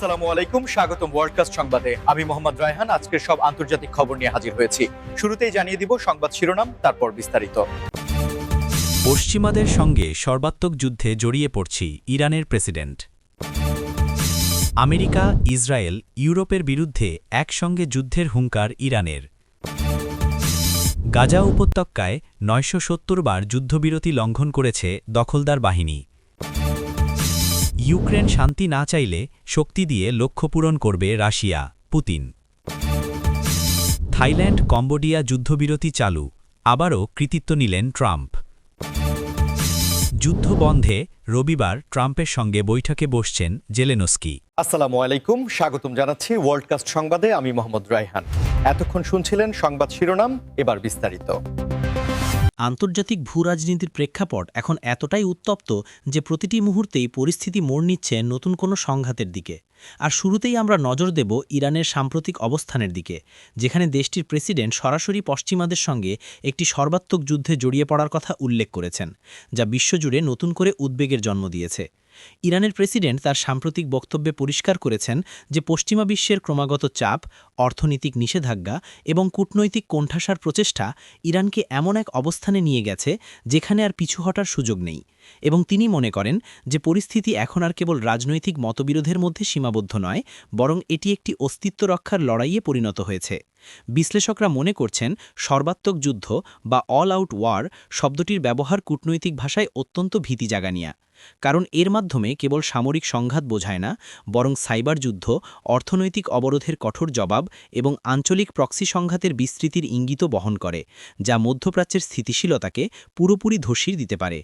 আসসালামু আলাইকুম, স্বাগতম ওয়ার্ল্ডকাস্ট সংবাদে। আমি মোহাম্মদ রায়হান আজকের সব আন্তর্জাতিক খবর নিয়ে হাজির হয়েছি। শুরুতেই জানিয়ে দিব সংবাদ শিরোনাম, তারপর বিস্তারিত। পশ্চিমাদের সঙ্গে সর্বাত্মক যুদ্ধে জড়িয়ে পড়ছি ইরানের প্রেসিডেন্ট। আমেরিকা, ইসরায়েল, ইউরোপের বিরুদ্ধে একসঙ্গে যুদ্ধের হুঙ্কার ইরানের। গাজা উপত্যকায় নয়শো সত্তর বার যুদ্ধবিরতি লঙ্ঘন করেছে দখলদার বাহিনী। ইউক্রেন শান্তি না চাইলে শক্তি দিয়ে লক্ষ্য পূরণ করবে রাশিয়া, পুতিন। থাইল্যান্ড কম্বোডিয়া যুদ্ধবিরতি চালু, আবারও কৃতিত্ব নিলেন ট্রাম্প। যুদ্ধ বন্ধে রবিবার ট্রাম্পের সঙ্গে বৈঠকে বসছেন জেলেনস্কি। আসসালামু আলাইকুম, স্বাগতম জানাচ্ছি ওয়ার্ল্ডকাস্ট সংবাদে, আমি মোহাম্মদ রায়হান। এতক্ষণ শুনছিলেন সংবাদ শিরোনাম, এবার বিস্তারিত। আন্তর্জাতিক ভূরাজনীতির প্রেক্ষাপট এখন এতটাই উত্তপ্ত যে প্রতিটি মুহূর্তেই পরিস্থিতি মোড় নিচ্ছে নতুন কোনো সংঘাতের দিকে। আর শুরুতেই আমরা নজর দেব ইরানের সাম্প্রতিক অবস্থানের দিকে, যেখানে দেশটির প্রেসিডেন্ট সরাসরি পশ্চিমাদের সঙ্গে একটি সর্বাত্মক যুদ্ধে জড়িয়ে পড়ার কথা উল্লেখ করেছেন, যা বিশ্বজুড়ে নতুন করে উদ্বেগের জন্ম দিয়েছে। ইরানের প্রেসিডেন্ট তার সাম্প্রতিক বক্তব্যে পরিষ্কার করেছেন যে পশ্চিমা বিশ্বের ক্রমাগত চাপ, অর্থনৈতিক নিষেধাজ্ঞা এবং কূটনৈতিক কোণঠাসার প্রচেষ্টা ইরানকে এমন এক অবস্থানে নিয়ে গেছে যেখানে আর পিছু হটার সুযোগ নেই। এবং তিনি মনে করেন যে পরিস্থিতি এখন আর কেবল রাজনৈতিক মতবিরোধের মধ্যে সীমাবদ্ধ নয়, বরং এটি একটি অস্তিত্ব রক্ষার লড়াইয়ে পরিণত হয়েছে। বিশ্লেষকরা মনে করছেন সর্বাত্মক যুদ্ধ বা অল আউট ওয়ার শব্দটির ব্যবহার কূটনৈতিক ভাষায় অত্যন্ত ভীতি জাগানিয়া কারণ এর মাধ্যমে কেবল সামরিক সংঘাত বোঝায় না, বরং সাইবার যুদ্ধ, অর্থনৈতিক অবরোধের কঠোর জবাব এবং আঞ্চলিক প্রক্সি সংঘাতের বিস্তৃতির ইঙ্গিত বহন করে, যা মধ্যপ্রাচ্যের স্থিতিশীলতাকে পুরোপুরি ধসিয়ে দিতে পারে।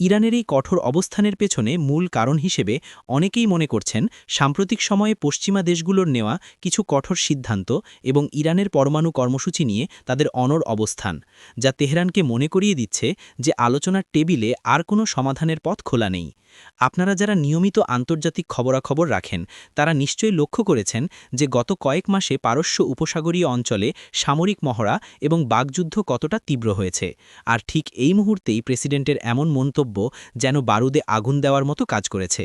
ইরানের এই কঠোর অবস্থানের পেছনে মূল কারণ হিসেবে অনেকেই মনে করছেন সাম্প্রতিক সময়ে পশ্চিমা দেশগুলোর নেওয়া কিছু কঠোর সিদ্ধান্ত এবং ইরানের পরমাণু কর্মসূচি নিয়ে তাদের অনর অবস্থান, যা তেহরানকে মনে করিয়ে দিচ্ছে যে আলোচনার টেবিলে আর কোনো সমাধানের পথ খোলা নেই। আপনারা যারা নিয়মিত আন্তর্জাতিক খবরাখবর রাখেন, তারা নিশ্চয়ই লক্ষ্য করেছেন যে গত কয়েক মাসে পারস্য উপসাগরীয় অঞ্চলে সামরিক মহড়া এবং বাগযুদ্ধ কতটা তীব্র হয়েছে। আর ঠিক এই মুহূর্তেই প্রেসিডেন্টের এমন মন্তব্য যেন বারুদে আগুন দেওয়ার মতো কাজ করেছে।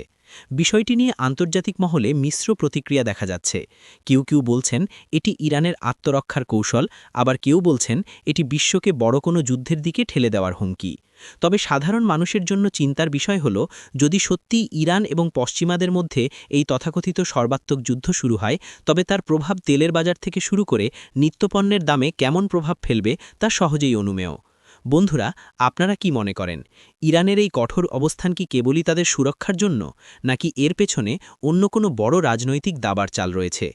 বিষয়টি নিয়ে আন্তর্জাতিক মহলে মিশ্র প্রতিক্রিয়া দেখা যাচ্ছে। কেউ কেউ বলছেন, এটি ইরানের আত্মরক্ষার কৌশল, আবার কেউ বলছেন, এটি বিশ্বকে বড় কোনো যুদ্ধের দিকে ঠেলে দেওয়ার হুমকি। তবে সাধারণ মানুষের জন্য চিন্তার বিষয় হল, যদি সত্যি ইরান এবং পশ্চিমাদের মধ্যে এই তথাকথিত সর্বাত্মক যুদ্ধ শুরু হয়, তবে তার প্রভাব তেলের বাজার থেকে শুরু করে নিত্যপণ্যের দামে কেমন প্রভাব ফেলবে তা সহজেই অনুমেয়। বন্ধুরা, আপনারা কি মনে করেন, ইরানের এই কঠোর অবস্থান কি কেবলই তাদের সুরক্ষার জন্য, নাকি এর পেছনে অন্য কোনো বড় রাজনৈতিক দাবার চাল রয়েছে?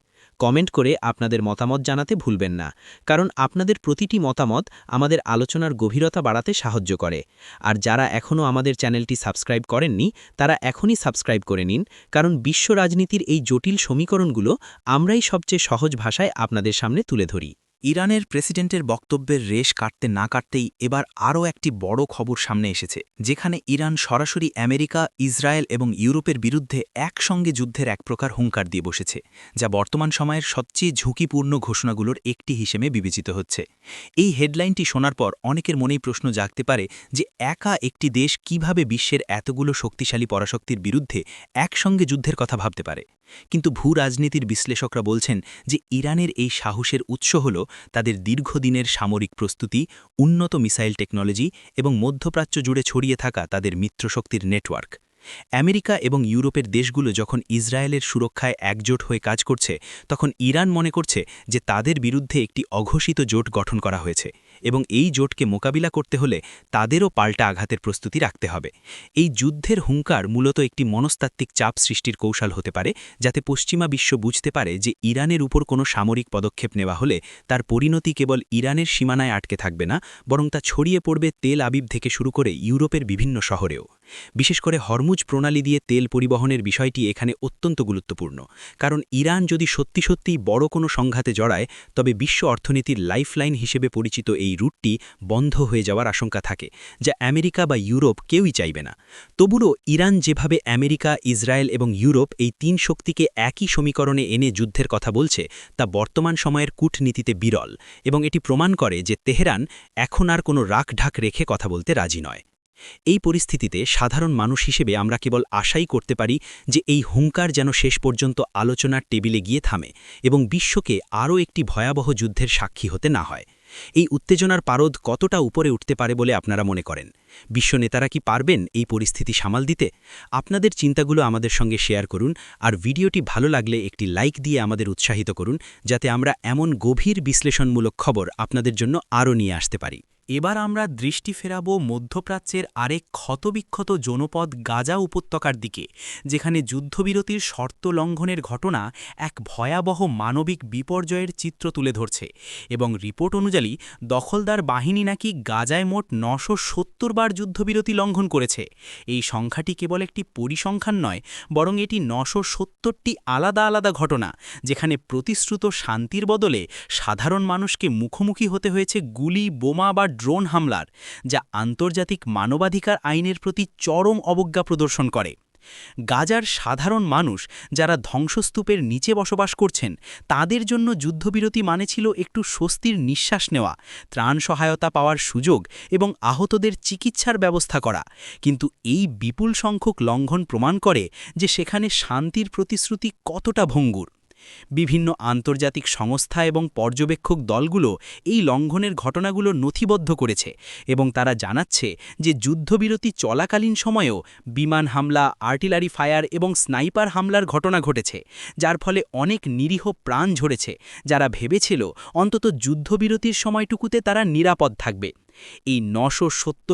কমেন্ট করে আপনাদের মতামত জানাতে ভুলবেন না, কারণ আপনাদের প্রতিটি মতামত আমাদের আলোচনার গভীরতা বাড়াতে সাহায্য করে। আর যারা এখনও আমাদের চ্যানেলটি সাবস্ক্রাইব করেননি, তারা এখনই সাবস্ক্রাইব করে নিন, কারণ বিশ্ব রাজনীতির এই জটিল সমীকরণগুলো আমরাই সবচেয়ে সহজ ভাষায় আপনাদের সামনে তুলে ধরি। ইরানের প্রেসিডেন্টের বক্তব্যের রেশ কাটতে না কাটতেই এবার আরও একটি বড় খবর সামনে এসেছে, যেখানে ইরান সরাসরি আমেরিকা, ইসরায়েল এবং ইউরোপের বিরুদ্ধে একসঙ্গে যুদ্ধের এক প্রকার হুঙ্কার দিয়ে বসেছে, যা বর্তমান সময়ের সবচেয়ে ঝুঁকিপূর্ণ ঘোষণাগুলোর একটি হিসেবে বিবেচিত হচ্ছে। এই হেডলাইনটি শোনার পর অনেকের মনেই প্রশ্ন জাগতে পারে যে একা একটি দেশ কীভাবে বিশ্বের এতগুলো শক্তিশালী পরাশক্তির বিরুদ্ধে একসঙ্গে যুদ্ধের কথা ভাবতে পারে। কিন্তু ভূ রাজনীতির বিশ্লেষকরা বলছেন যে ইরানের এই সাহসের উৎস হল তাদের দীর্ঘদিনের সামরিক প্রস্তুতি, উন্নত মিসাইল টেকনোলজি এবং মধ্যপ্রাচ্য জুড়ে ছড়িয়ে থাকা তাদের মিত্রশক্তির নেটওয়ার্ক। আমেরিকা এবং ইউরোপের দেশগুলো যখন ইসরায়েলের সুরক্ষায় একজোট হয়ে কাজ করছে, তখন ইরান মনে করছে যে তাদের বিরুদ্ধে একটি অঘোষিত জোট গঠন করা হয়েছে। এবং এই জোটকে মোকাবিলা করতে হলে তাদেরও পাল্টা আঘাতের প্রস্তুতি রাখতে হবে। এই যুদ্ধের হুঙ্কার মূলত একটি মনস্তাত্ত্বিক চাপ সৃষ্টির কৌশল হতে পারে, যাতে পশ্চিমা বিশ্ব বুঝতে পারে যে ইরানের উপর কোনো সামরিক পদক্ষেপ নেওয়া হলে তার পরিণতি কেবল ইরানের সীমানায় আটকে থাকবে না, বরং তা ছড়িয়ে পড়বে তেল আবিব থেকে শুরু করে ইউরোপের বিভিন্ন শহরেও। বিশেষ করে হরমুজ প্রণালী দিয়ে তেল পরিবহনের বিষয়টি এখানে অত্যন্ত গুরুত্বপূর্ণ, কারণ ইরান যদি সত্যি সত্যিই বড় কোনো সংঘাতে জড়ায়, তবে বিশ্ব অর্থনীতির লাইফলাইন হিসেবে পরিচিত এই রুটটি বন্ধ হয়ে যাওয়ার আশঙ্কা থাকে, যা আমেরিকা বা ইউরোপ কেউই চাইবে না। তবুও ইরান যেভাবে আমেরিকা, ইসরায়েল এবং ইউরোপ এই তিন শক্তিকে একই সমীকরণে এনে যুদ্ধের কথা বলছে, তা বর্তমান সময়ের কূটনীতিতে বিরল এবং এটি প্রমাণ করে যে তেহরান এখন আর কোনো রাখঢাক রেখে কথা বলতে রাজি নয়। এই পরিস্থিতিতে সাধারণ মানুষ হিসেবে আমরা কেবল আশাই করতে পারি যে এই হুঙ্কার যেন শেষ পর্যন্ত আলোচনার টেবিলে গিয়ে থামে এবং বিশ্বকে আরও একটি ভয়াবহ যুদ্ধের সাক্ষী হতে না হয়। এই উত্তেজনার পারদ কতটা উপরে উঠতে পারে বলে আপনারা মনে করেন? বিশ্ব নেতারা কি পারবেন এই পরিস্থিতি সামাল দিতে? আপনাদের চিন্তাগুলো আমাদের সঙ্গে শেয়ার করুন আর ভিডিওটি ভালো লাগলে একটি লাইক দিয়ে আমাদের উৎসাহিত করুন যাতে আমরা এমন গভীর বিশ্লেষণমূলক খবর আপনাদের জন্য আরও নিয়ে আসতে পারি। এবার আমরা দৃষ্টি ফেরাব মধ্যপ্রাচ্যের আরেক ক্ষতবিক্ষত জনপদ গাজা উপত্যকার দিকে, যেখানে যুদ্ধবিরতির শর্ত লঙ্ঘনের ঘটনা এক ভয়াবহ মানবিক বিপর্যয়ের চিত্র তুলে ধরছে এবং রিপোর্ট অনুযায়ী দখলদার বাহিনী নাকি গাজায় মোট নশো সত্তর বার যুদ্ধবিরতি লঙ্ঘন করেছে। এই সংখ্যাটি কেবল একটি পরিসংখ্যান নয়, বরং এটি নশো সত্তরটি আলাদা আলাদা ঘটনা, যেখানে প্রতিশ্রুত শান্তির বদলে সাধারণ মানুষকে মুখোমুখি হতে হয়েছে গুলি, বোমা বা ড্রোন হামলার, যা আন্তর্জাতিক মানবাধিকার আইনের প্রতি চরম অবজ্ঞা প্রদর্শন করে। গাজার সাধারণ মানুষ যারা ধ্বংসস্তূপের নিচে বসবাস করছেন, তাদের জন্য যুদ্ধবিরতি মানে ছিল একটু স্বস্তির নিঃশ্বাস নেওয়া, ত্রাণ সহায়তা পাওয়ার সুযোগ এবং আহতদের চিকিৎসার ব্যবস্থা করা। কিন্তু এই বিপুল সংখ্যক লঙ্ঘন প্রমাণ করে যে সেখানে শান্তির প্রতিশ্রুতি কতটা ভঙ্গুর। বিভিন্ন আন্তর্জাতিক সংস্থা এবং পর্যবেক্ষক দলগুলো এই লঙ্ঘনের ঘটনাগুলো নথিবদ্ধ করেছে এবং তারা জানাচ্ছে যে যুদ্ধবিরতি চলাকালীন সময়েও বিমান হামলা, আর্টিলারি ফায়ার এবং স্নাইপার হামলার ঘটনা ঘটেছে, যার ফলে অনেক নিরীহ প্রাণ ঝরেছে, যারা ভেবেছিল অন্তত যুদ্ধবিরতির সময়টুকুতে তারা নিরাপদ থাকবে। এই নশো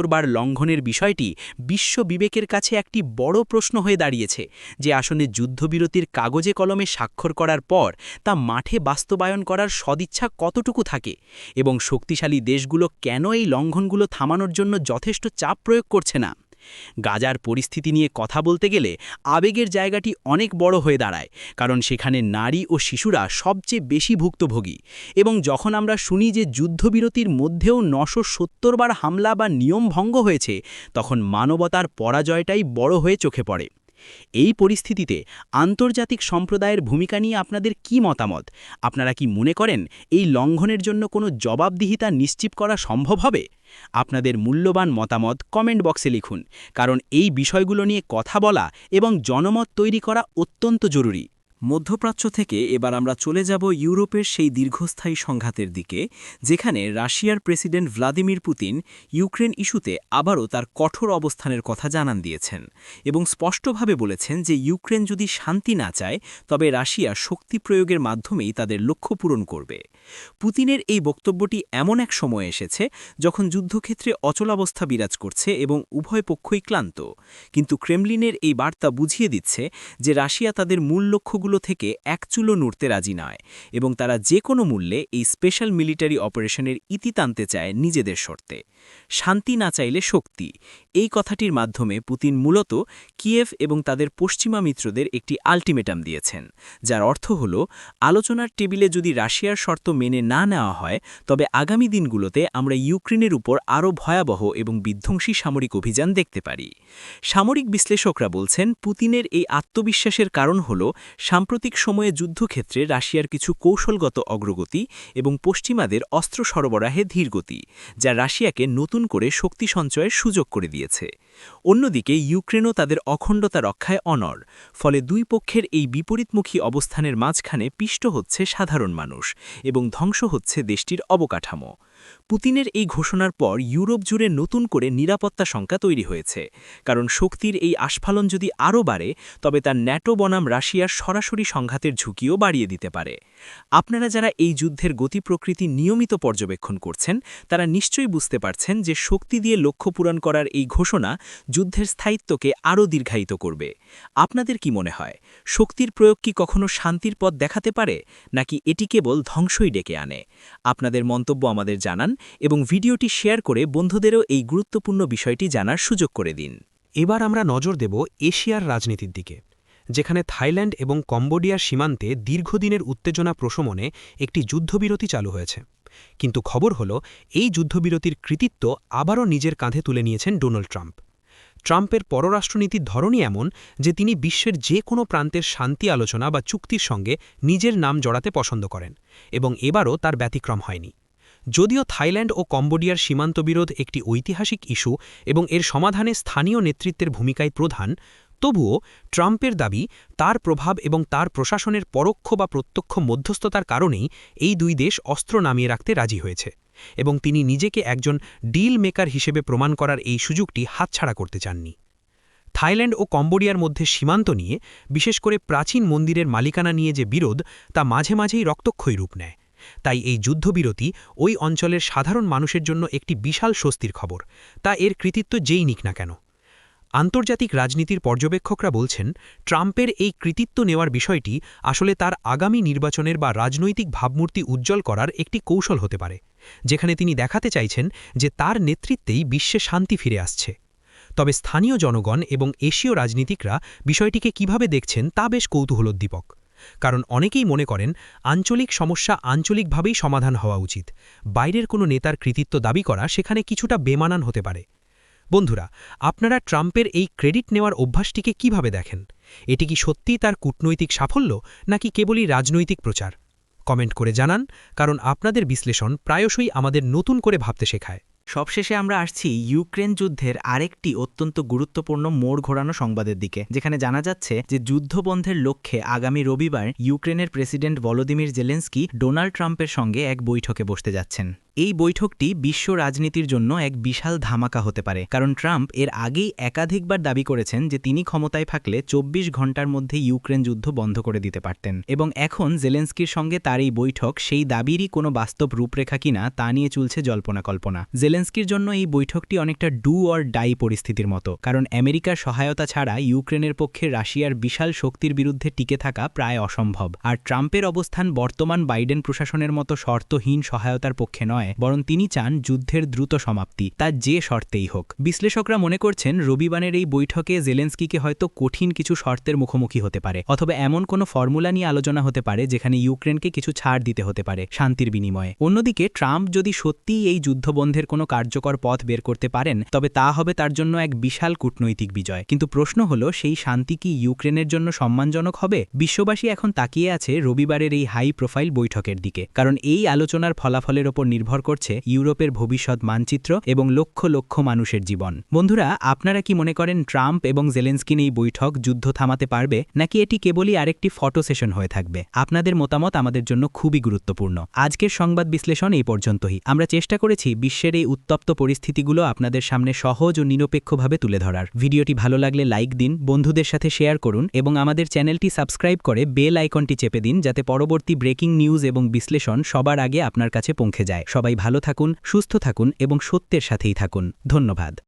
বার লঙ্ঘনের বিষয়টি বিশ্ব বিবেকের কাছে একটি বড় প্রশ্ন হয়ে দাঁড়িয়েছে যে আসলে যুদ্ধবিরতির কাগজে কলমে স্বাক্ষর করার পর তা মাঠে বাস্তবায়ন করার সদিচ্ছা কতটুকু থাকে এবং শক্তিশালী দেশগুলো কেন এই লঙ্ঘনগুলো থামানোর জন্য যথেষ্ট চাপ প্রয়োগ করছে না? গাজার পরিস্থিতি নিয়ে কথা বলতে গেলে আবেগের জায়গাটি অনেক বড় হয়ে দাঁড়ায়, কারণ সেখানে নারী ও শিশুরা সবচেয়ে বেশি ভুক্তভোগী। এবং যখন আমরা শুনি যে যুদ্ধবিরতির মধ্যেও নশো সত্তর বার হামলা বা নিয়ম ভঙ্গ হয়েছে, তখন মানবতার পরাজয়টাই বড় হয়ে চোখে পড়ে। এই পরিস্থিতিতে আন্তর্জাতিক সম্প্রদায়ের ভূমিকা নিয়ে আপনাদের কি মতামত? আপনারা কি মনে করেন এই লঙ্ঘনের জন্য কোনো জবাবদিহিতা নিশ্চিত করা সম্ভব হবে? আপনাদের মূল্যবান মতামত কমেন্ট বক্সে লিখুন, কারণ এই বিষয়গুলো নিয়ে কথা বলা এবং জনমত তৈরি করা অত্যন্ত জরুরি। মধ্যপ্রাচ্য থেকে এবার আমরা চলে যাব ইউরোপের সেই দীর্ঘস্থায়ী সংঘাতের দিকে, যেখানে রাশিয়ার প্রেসিডেন্ট ভ্লাদিমির পুতিন ইউক্রেন ইস্যুতে আবারও তার কঠোর অবস্থানের কথা জানান দিয়েছেন এবং স্পষ্টভাবে বলেছেন যে ইউক্রেন যদি শান্তি না চায়, তবে রাশিয়া শক্তি প্রয়োগের মাধ্যমেই তাদের লক্ষ্য পূরণ করবে। পুতিনের এই বক্তব্যটি এমন এক সময় এসেছে যখন যুদ্ধক্ষেত্রে অচলাবস্থা বিরাজ করছে এবং উভয় পক্ষই ক্লান্ত। কিন্তু ক্রেমলিনের এই বার্তা বুঝিয়ে দিচ্ছে যে রাশিয়া তাদের মূল লক্ষ্যগুলো থেকে এক চুলো নড়তে রাজি নয় এবং তারা যে কোনো মূল্যে এই স্পেশাল মিলিটারি অপারেশনের ইতি টানতে চায় নিজেদের শর্তে। শান্তি না চাইলে শক্তি। এই কথাটির মাধ্যমে পুতিন মূলত কিয়েভ এবং তাদের পশ্চিমা মিত্রদের একটি আল্টিমেটাম দিয়েছেন, যার অর্থ হল, আলোচনার টেবিলে যদি রাশিয়ার শর্ত মেনে না নেওয়া হয়, তবে আগামী দিনগুলোতে আমরা ইউক্রেনের উপর আরও ভয়াবহ এবং বিধ্বংসী সামরিক অভিযান দেখতে পারি। সামরিক বিশ্লেষকরা বলছেন, পুতিনের এই আত্মবিশ্বাসের কারণ হল সাম্প্রতিক সময়ে যুদ্ধক্ষেত্রে রাশিয়ার কিছু কৌশলগত অগ্রগতি এবং পশ্চিমাদের অস্ত্র সরবরাহে ধীরগতি যা রাশিয়াকে নতুন করে শক্তি সঞ্চয়ের সুযোগ করে দিয়েছে। অন্যদিকে, ইউক্রেনও তাদের অখণ্ডতা রক্ষায় অনর ফলে দুই পক্ষের এই বিপরীতমুখী অবস্থানের মাঝখানে পিষ্ট হচ্ছে সাধারণ মানুষ এবং ধ্বংস হচ্ছে দেশটির অবকাঠামো। পুতিনের এই ঘোষণার পর ইউরোপ জুড়ে নতুন করে নিরাপত্তা শঙ্কা তৈরি হয়েছে। কারণ শক্তির এই আস্ফালন যদি আরও বাড়ে, তবে তার ন্যাটো বনাম রাশিয়ার সরাসরি সংঘাতের ঝুঁকিও বাড়িয়ে দিতে পারে। আপনারা যারা এই যুদ্ধের গতি প্রকৃতি নিয়মিত পর্যবেক্ষণ করছেন, তারা নিশ্চয়ই বুঝতে পারছেন যে শক্তি দিয়ে লক্ষ্য পূরণ করার এই ঘোষণা যুদ্ধের স্থায়িত্বকে আরও দীর্ঘায়িত করবে। আপনাদের কি মনে হয়, শক্তির প্রয়োগ কি কখনো শান্তির পথ দেখাতে পারে, নাকি এটি কেবল ধ্বংসই ডেকে আনে? আপনাদের মন্তব্য আমাদের জানান এবং ভিডিওটি শেয়ার করে বন্ধুদেরও এই গুরুত্বপূর্ণ বিষয়টি জানার সুযোগ করে দিন। এবার আমরা নজর দেব এশিয়ার রাজনীতির দিকে, যেখানে থাইল্যান্ড এবং কম্বোডিয়ার সীমান্তে দীর্ঘদিনের উত্তেজনা প্রশমনে একটি যুদ্ধবিরতি চালু হয়েছে। কিন্তু খবর হল, এই যুদ্ধবিরতির কৃতিত্ব আবারও নিজের কাঁধে তুলে নিয়েছেন ডোনাল্ড ট্রাম্প। ট্রাম্পের পররাষ্ট্রনীতির ধরনই এমন যে তিনি বিশ্বের যে কোনো প্রান্তের শান্তি আলোচনা বা চুক্তির সঙ্গে নিজের নাম জড়াতে পছন্দ করেন এবং এবারও তার ব্যতিক্রম হয়নি। যদিও থাইল্যান্ড ও কম্বোডিয়ার সীমান্ত বিরোধ একটি ঐতিহাসিক ইস্যু এবং এর সমাধানে স্থানীয় নেতৃত্বের ভূমিকায় প্রধান, তবুও ট্রাম্পের দাবি তার প্রভাব এবং তার প্রশাসনের পরোক্ষ বা প্রত্যক্ষ মধ্যস্থতার কারণেই এই দুই দেশ অস্ত্র নামিয়ে রাখতে রাজি হয়েছে এবং তিনি নিজেকে একজন ডিল মেকার হিসেবে প্রমাণ করার এই সুযোগটি হাতছাড়া করতে চাননি। থাইল্যান্ড ও কম্বোডিয়ার মধ্যে সীমান্ত নিয়ে, বিশেষ করে প্রাচীন মন্দিরের মালিকানা নিয়ে যে বিরোধ, তা মাঝে মাঝেই রক্তক্ষয়ী রূপ নেয়। তাই এই যুদ্ধবিরতি ওই অঞ্চলের সাধারণ মানুষের জন্য একটি বিশাল স্বস্তির খবর, তা এর কৃতিত্ব যেই নিক না কেন। আন্তর্জাতিক রাজনীতির পর্যবেক্ষকরা বলছেন, ট্রাম্পের এই কৃতিত্ব নেওয়ার বিষয়টি আসলে তার আগামী নির্বাচনের বা রাজনৈতিক ভাবমূর্তি উজ্জ্বল করার একটি কৌশল হতে পারে, যেখানে তিনি দেখাতে চাইছেন যে তার নেতৃত্বেই বিশ্বে শান্তি ফিরে আসছে। তবে স্থানীয় জনগণ এবং এশীয় রাজনীতিকরা বিষয়টিকে কীভাবে দেখছেন তা বেশ কৌতূহলোদ্দীপক। কারণ অনেকেই মনে করেন আঞ্চলিক সমস্যা আঞ্চলিকভাবেই সমাধান হওয়া উচিত। বাইরের কোনো নেতার কৃতিত্ব দাবি করা সেখানে কিছুটা বেমানান হতে পারে। বন্ধুরা, আপনারা ট্রাম্পের এই ক্রেডিট নেওয়ার অভ্যাসটিকে কীভাবে দেখেন? এটি কি সত্যিই তার কূটনৈতিক সাফল্য, নাকি কেবলই রাজনৈতিক প্রচার? কমেন্ট করে জানান, কারণ আপনাদের বিশ্লেষণ প্রায়শই আমাদের নতুন করে ভাবতে শেখায়। সবশেষে আমরা আসছি ইউক্রেন যুদ্ধের আরেকটি অত্যন্ত গুরুত্বপূর্ণ মোড় ঘোরানো সংবাদের দিকে, যেখানে জানা যাচ্ছে যে যুদ্ধবন্ধের লক্ষ্যে আগামী রবিবার ইউক্রেনের প্রেসিডেন্ট ভলোদিমির জেলেন্সকি ডোনাল্ড ট্রাম্পের সঙ্গে এক বৈঠকে বসতে যাচ্ছেন। এই বৈঠকটি বিশ্ব রাজনীতির জন্য এক বিশাল ধামাকা হতে পারে, কারণ ট্রাম্প এর আগেই একাধিকবার দাবি করেছেন যে তিনি ক্ষমতায় থাকলে চব্বিশ ঘণ্টার মধ্যে ইউক্রেন যুদ্ধ বন্ধ করে দিতে পারতেন। এবং এখন জেলেন্সকির সঙ্গে তার এই বৈঠক সেই দাবিরই কোনো বাস্তব রূপরেখা কিনা তা নিয়ে চলছে জল্পনা কল্পনা জেলেন্সকির জন্য এই বৈঠকটি অনেকটা ডু অর ডাই পরিস্থিতির মতো, কারণ আমেরিকার সহায়তা ছাড়া ইউক্রেনের পক্ষে রাশিয়ার বিশাল শক্তির বিরুদ্ধে টিকে থাকা প্রায় অসম্ভব। আর ট্রাম্পের অবস্থান বর্তমান বাইডেন প্রশাসনের মতো শর্তহীন সহায়তার পক্ষে নয় বরং তিনি চান যুদ্ধের দ্রুত সমাপ্তি, তা যে শর্তেই হোক। বিশ্লেষকরা মনে করছেন রবিবারের এই বৈঠকে জেলেন্সকিকে হয়তো কঠিন কিছু শর্তের মুখোমুখি হতে পারে, অথবা এমন কোনো ফর্মুলা নিয়ে আলোচনা হতে পারে যেখানে ইউক্রেনকে কিছু ছাড় দিতে হতে পারে শান্তির বিনিময়ে। অন্যদিকে ট্রাম্প যদি সত্যিই এই যুদ্ধবন্ধের কোনো কার্যকর পথ বের করতে পারেন, তবে তা হবে তার জন্য এক বিশাল কূটনৈতিক বিজয়। কিন্তু প্রশ্ন হল, সেই শান্তি কি ইউক্রেনের জন্য সম্মানজনক হবে? বিশ্ববাসী এখন তাকিয়ে আছে রবিবারের এই হাই প্রোফাইল বৈঠকের দিকে, কারণ এই আলোচনার ফলাফলের ওপর নির্ভর করছে ইউরোপের ভবিষ্যৎ মানচিত্র এবং লক্ষ লক্ষ মানুষের জীবন। বন্ধুরা, আপনারা কি মনে করেন ট্রাম্প এবং জেলেন্সকিন এই বৈঠক যুদ্ধ থামাতে পারবে, নাকি এটি কেবলই আরেকটি ফটো সেশন হয়ে থাকবে? আপনাদের মতামত আমাদের জন্য খুবই গুরুত্বপূর্ণ। আজকের সংবাদ বিশ্লেষণ এই পর্যন্তই। আমরা চেষ্টা করেছি বিশ্বের এই উত্তপ্ত পরিস্থিতিগুলো আপনাদের সামনে সহজ ও নিরপেক্ষভাবে তুলে ধরার। ভিডিওটি ভালো লাগলে লাইক দিন, বন্ধুদের সাথে শেয়ার করুন এবং আমাদের চ্যানেলটি সাবস্ক্রাইব করে বেল আইকনটি চেপে দিন, যাতে পরবর্তী ব্রেকিং নিউজ এবং বিশ্লেষণ সবার আগে আপনার কাছে পৌঁছে যায়। সবাই ভালো থাকুন সুস্থ থাকুন এবং সত্যের সাথেই থাকুন। ধন্যবাদ।